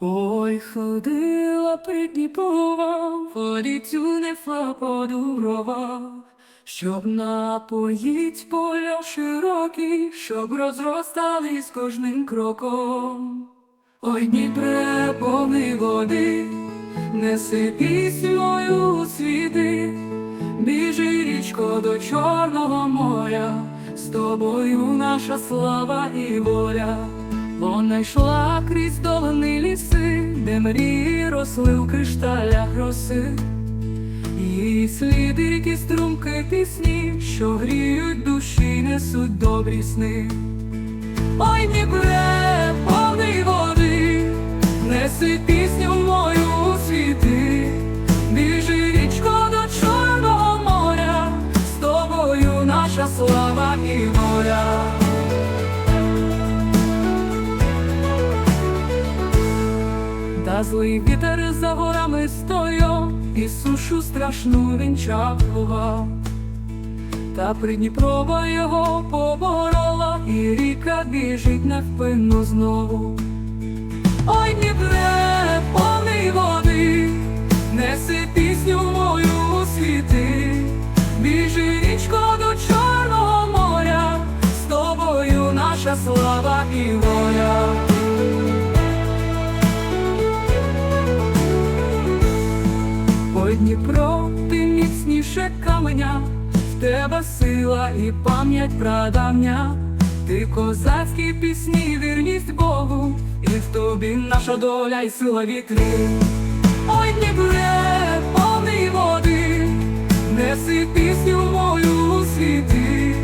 Ой, ходила під Дніпрова, водицю несла подурова, щоб напоїть поля широкі, щоб розростались кожним кроком. Ой, Дніпре, повний води, неси пісню у світи, біжи річко до Чорного моря, з тобою наша слава і воля. Вона йшла крізь долини ліси, де мрії росли у кришталях роси. Її сліди ріки струмки пісні, що гріють душі, несуть добрі сни. Ой, Дніпре, повний води, неси пісню мою у світи, біжи річко до Чорного моря, з тобою наша слава і воля. Та злий вітер за горами стояв, і сушу страшну він чапував. Та Придніпрова його поборола, і ріка біжить невпинно знову. Ой, Дніпре, повний води, неси пісню мою у світи, біжи річко до Чорного моря, з тобою наша слава і воля. Дніпро, ти міцніше каменя, в тебе сила і пам'ять прадавня, ти козацькі пісні, вірність Богу, і в тобі наша доля і сила вітрів. Ой, Дніпре, повний води, неси пісню мою у світи,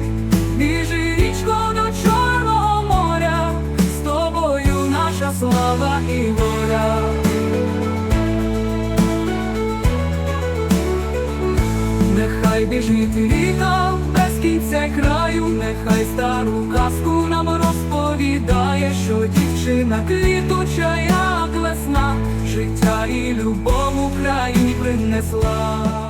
біжи річко до Чорного моря, з тобою наша слава і воля. Нехай біжить ріка без кінця краю, нехай стару казку нам розповідає, що дівчина квітуча, як весна, життя і любов Україні принесла.